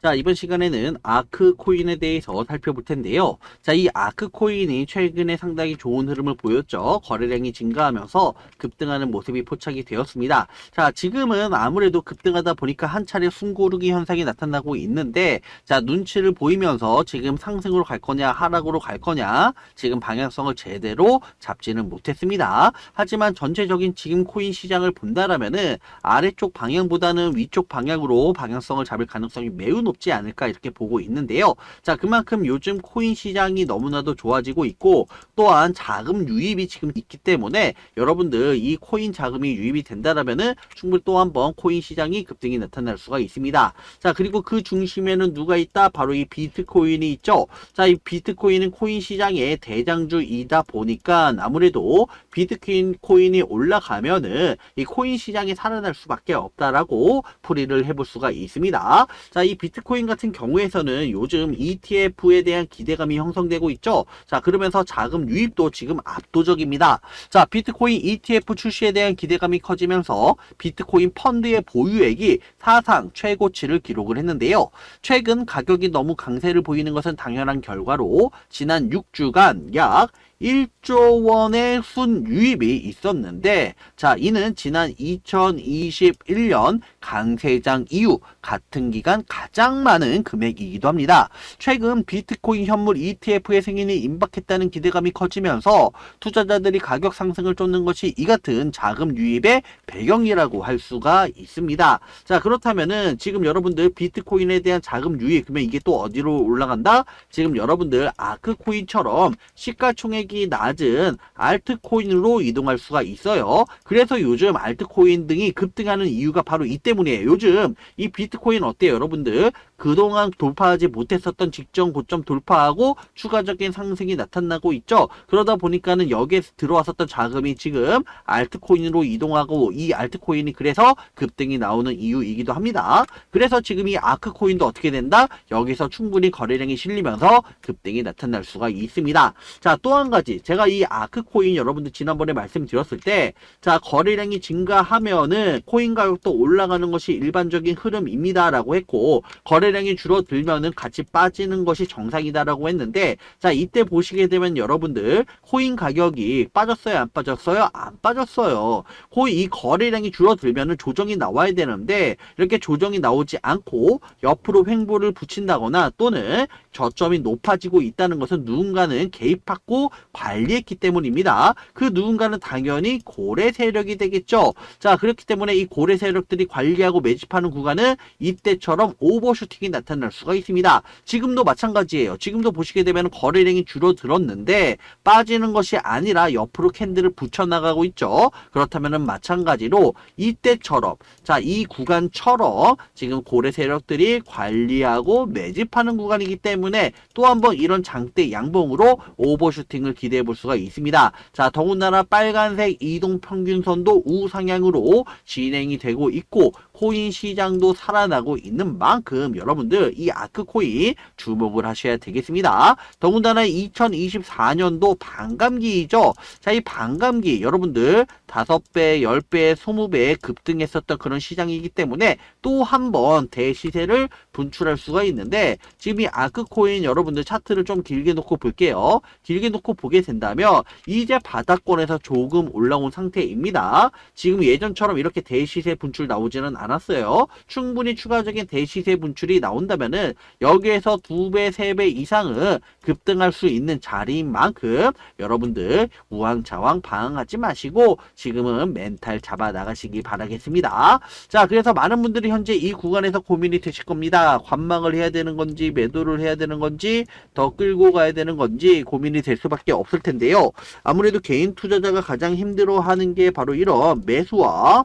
자, 이번 시간에는 아크 코인에 대해서 살펴볼 텐데요. 자, 이 아크 코인이 최근에 상당히 좋은 흐름을 보였죠. 거래량이 증가하면서 급등하는 모습이 포착이 되었습니다. 자, 지금은 아무래도 급등하다 보니까 한 차례 숨고르기 현상이 나타나고 있는데, 자, 눈치를 보이면서 지금 상승으로 갈 거냐, 하락으로 갈 거냐, 지금 방향성을 제대로 잡지는 못했습니다. 하지만 전체적인 지금 코인 시장을 본다라면은 아래쪽 방향보다는 위쪽 방향으로 방향성을 잡을 가능성이 매우 높지 않을까 이렇게 보고 있는데요. 자, 그만큼 요즘 코인 시장이 너무나도 좋아지고 있고 또한 자금 유입이 지금 있기 때문에 여러분들 이 코인 자금이 유입이 된다라면은 충분히 또 한 번 코인 시장이 급등이 나타날 수가 있습니다. 자, 그리고 그 중심에는 누가 있다? 바로 이 비트코인이 있죠. 자, 이 비트코인은 코인 시장의 대장주이다 보니까 아무래도 비트코인 코인이 올라가면은 이 코인 시장이 살아날 수밖에 없다라고 풀이를 해볼 수가 있습니다. 자, 이 비트 코인 같은 경우에서는 요즘 ETF에 대한 기대감이 형성되고 있죠. 자, 그러면서 자금 유입도 지금 압도적입니다. 자, 비트코인 ETF 출시에 대한 기대감이 커지면서 비트코인 펀드의 보유액이 사상 최고치를 기록을 했는데요. 최근 가격이 너무 강세를 보이는 것은 당연한 결과로 지난 6주간 약 1조 원의 순유입이 있었는데 자 이는 지난 2021년 강세장 이후 같은 기간 가장 많은 금액이기도 합니다. 최근 비트코인 현물 ETF의 승인이 임박했다는 기대감이 커지면서 투자자들이 가격 상승을 쫓는 것이 이 같은 자금 유입의 배경이라고 할 수가 있습니다. 자 그렇다면은 지금 여러분들 비트코인에 대한 자금 유입 그러면 이게 또 어디로 올라간다? 지금 여러분들 아크코인처럼 시가총액 이 낮은 알트코인으로 이동할 수가 있어요. 그래서 요즘 알트코인 등이 급등하는 이유가 바로 이 때문이에요. 요즘 이 비트코인 어때요, 여러분들? 그동안 돌파하지 못했었던 직전 고점 돌파하고 추가적인 상승이 나타나고 있죠. 그러다 보니까는 여기에 들어왔었던 자금이 지금 알트코인으로 이동하고 이 알트코인이 그래서 급등이 나오는 이유이기도 합니다. 그래서 지금 이 아크코인도 어떻게 된다? 여기서 충분히 거래량이 실리면서 급등이 나타날 수가 있습니다. 자, 또 한 가지. 제가 이 아크 코인 여러분들 지난번에 말씀드렸을 때, 자, 거래량이 증가하면은 코인 가격도 올라가는 것이 일반적인 흐름입니다라고 했고, 거래량이 줄어들면은 같이 빠지는 것이 정상이다라고 했는데, 자, 이때 보시게 되면 여러분들 코인 가격이 빠졌어요, 안 빠졌어요? 안 빠졌어요. 이 거래량이 줄어들면은 조정이 나와야 되는데, 이렇게 조정이 나오지 않고 옆으로 횡보를 붙인다거나 또는 저점이 높아지고 있다는 것은 누군가는 개입하고 관리했기 때문입니다. 그 누군가는 당연히 고래 세력이 되겠죠. 자, 그렇기 때문에 이 고래 세력들이 관리하고 매집하는 구간은 이때처럼 오버슈팅이 나타날 수가 있습니다. 지금도 마찬가지예요. 지금도 보시게 되면 거래량이 줄어들었는데 빠지는 것이 아니라 옆으로 캔들을 붙여나가고 있죠. 그렇다면 마찬가지로 이때처럼 자, 이 구간처럼 지금 고래 세력들이 관리하고 매집하는 구간이기 때문에 또 한번 이런 장대 양봉으로 오버슈팅을 기대해 볼 수가 있습니다. 자, 더군다나 빨간색 이동 평균선도 우상향으로 진행이 되고 있고 코인 시장도 살아나고 있는 만큼 여러분들 이 아크 코인 주목을 하셔야 되겠습니다. 더군다나 2024년도 반감기이죠. 자, 이 반감기 여러분들 5배, 10배, 20배 급등했었던 그런 시장이기 때문에 또 한 번 대시세를 분출할 수가 있는데 지금 이 아크 코인 여러분들 차트를 좀 길게 놓고 볼게요. 길게 놓고 보게 된다면 이제 바닥권에서 조금 올라온 상태입니다. 지금 예전처럼 이렇게 대시세 분출 나오지는 않았어요. 충분히 추가적인 대시세 분출이 나온다면은 여기에서 두 배, 세배 이상은 급등할 수 있는 자리인 만큼 여러분들 우왕좌왕 방황하지 마시고 지금은 멘탈 잡아 나가시기 바라겠습니다. 자, 그래서 많은 분들이 현재 이 구간에서 고민이 되실 겁니다. 관망을 해야 되는 건지 매도를 해야 되는 건지 더 끌고 가야 되는 건지 고민이 될 수밖에 없을 텐데요. 아무래도 개인 투자자가 가장 힘들어하는 게 바로 이런 매수와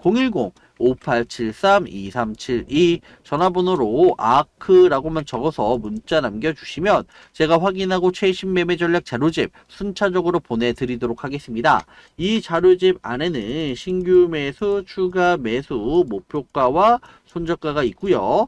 010 5873-2372 전화번호로 아크라고만 적어서 문자 남겨주시면 제가 확인하고 최신 매매 전략 자료집 순차적으로 보내드리도록 하겠습니다. 이 자료집 안에는 신규 매수, 추가 매수, 목표가와 손절가가 있고요.